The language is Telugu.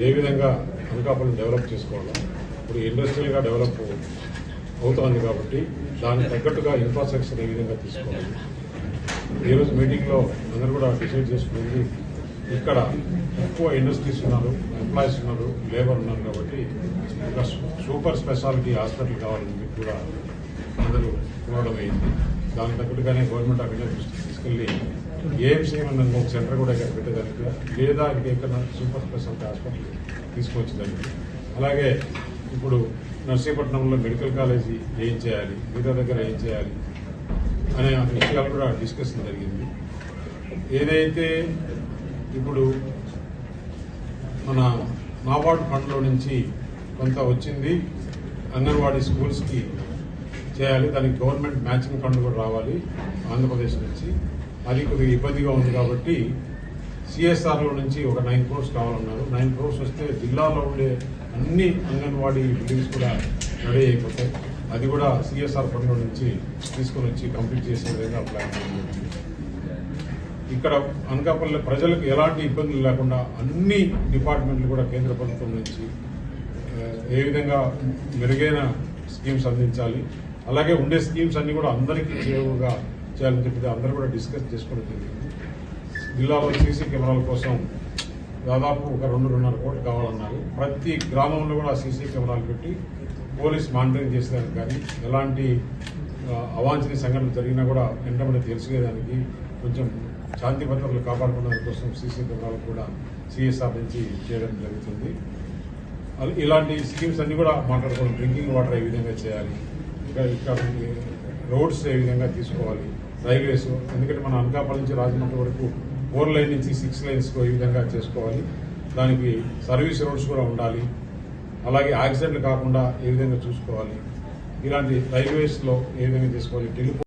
ఏ విధంగా అనకాపల్లి డెవలప్ చేసుకోవడం ఇప్పుడు ఇండస్ట్రియల్గా డెవలప్ అవుతోంది కాబట్టి దానికి తగ్గట్టుగా ఇన్ఫ్రాస్ట్రక్చర్ ఏ విధంగా తీసుకోవాలి. ఈరోజు మీటింగ్లో అందరూ కూడా డిసైడ్ చేసుకునేది ఇక్కడ ఎక్కువ ఇండస్ట్రీస్ ఉన్నారు ఎంప్లాయీస్ ఉన్నారు లేబర్ ఉన్నారు కాబట్టి ఒక సూపర్ స్పెషాలిటీ హాస్పిటల్ కావాలని చెప్పి కూడా అందరూ కోరడం అయింది దానికి తగ్గట్టుగానే గవర్నమెంట్ అక్కడ దృష్టికి ఏఎంసీ అన్న ఒక సెంటర్ కూడా ఇక్కడ పెట్టేదానికి లేదా ఇక్కడ ఎక్కడ సూపర్ స్పెషాలిటీ హాస్పిటల్ తీసుకొచ్చేదానికి. అలాగే ఇప్పుడు నర్సీపట్నంలో మెడికల్ కాలేజీ ఏం చేయాలి మిగతా దగ్గర ఏం చేయాలి అనే విషయాలు కూడా డిస్కషన్ జరిగింది. ఏదైతే ఇప్పుడు మన నాబార్డు ఫండ్లో నుంచి కొంత వచ్చింది అంగన్వాడీ స్కూల్స్కి చేయాలి దానికి గవర్నమెంట్ మ్యాచింగ్ ఫండ్ కూడా రావాలి ఆంధ్రప్రదేశ్ నుంచి. అది కొద్దిగా ఇబ్బందిగా ఉంది కాబట్టి సిఎస్ఆర్లో నుంచి ఒక నైన్ క్రోర్స్ కావాలన్నారు. నైన్ క్రోర్స్ వస్తే జిల్లాలో ఉండే అన్ని అంగన్వాడీ బిల్డింగ్స్ కూడా రెడీ అయిపోతాయి. అది కూడా సిఎస్ఆర్ ఫండ్లో నుంచి తీసుకొని వచ్చి కంప్లీట్ చేసే విధంగా ప్లాన్ ఇక్కడ అనకాపల్లి ప్రజలకు ఎలాంటి ఇబ్బందులు లేకుండా అన్ని డిపార్ట్మెంట్లు కూడా కేంద్ర ప్రభుత్వం నుంచి ఏ విధంగా మెరుగైన స్కీమ్స్ అందించాలి. అలాగే ఉండే స్కీమ్స్ అన్నీ కూడా అందరికీ చేరువుగా చేయాలని చెప్పి అందరూ కూడా డిస్కస్ చేసుకోవడం జరిగింది. జిల్లాలో సీసీ కెమెరాల కోసం దాదాపు ఒక రెండు రెండున్నర కోట్లు కావాలన్నారు. ప్రతి గ్రామంలో కూడా సీసీ కెమెరాలు పెట్టి పోలీస్ మానిటరింగ్ చేసేదానికి కానీ ఎలాంటి అవాంఛనీయ సంఘటనలు జరిగినా కూడా వెంటనే తెలుసుకునేదానికి కొంచెం శాంతి భద్రతలు కాపాడుకునే కోసం సీసీ కెమెరాలు కూడా సిఎస్ఆర్ నుంచి చేయడం జరుగుతుంది. ఇలాంటి స్కీమ్స్ అన్నీ కూడా మాట్లాడుకోవడం డ్రింకింగ్ వాటర్ ఏ విధంగా చేయాలి ఇంకా ఇక్కడ రోడ్స్ ఏ విధంగా తీసుకోవాలి రైల్వేస్. ఎందుకంటే మన అనకాపల్లి నుంచి రాజమండ్రి వరకు ఫోర్ లైన్ నుంచి సిక్స్ లైన్స్కు ఈ విధంగా చేసుకోవాలి. దానికి సర్వీస్ రోడ్స్ కూడా ఉండాలి. అలాగే యాక్సిడెంట్లు కాకుండా ఏ విధంగా చూసుకోవాలి. ఇలాంటి రైల్వేస్లో ఏ విధంగా చేసుకోవాలి? టెలిఫోన్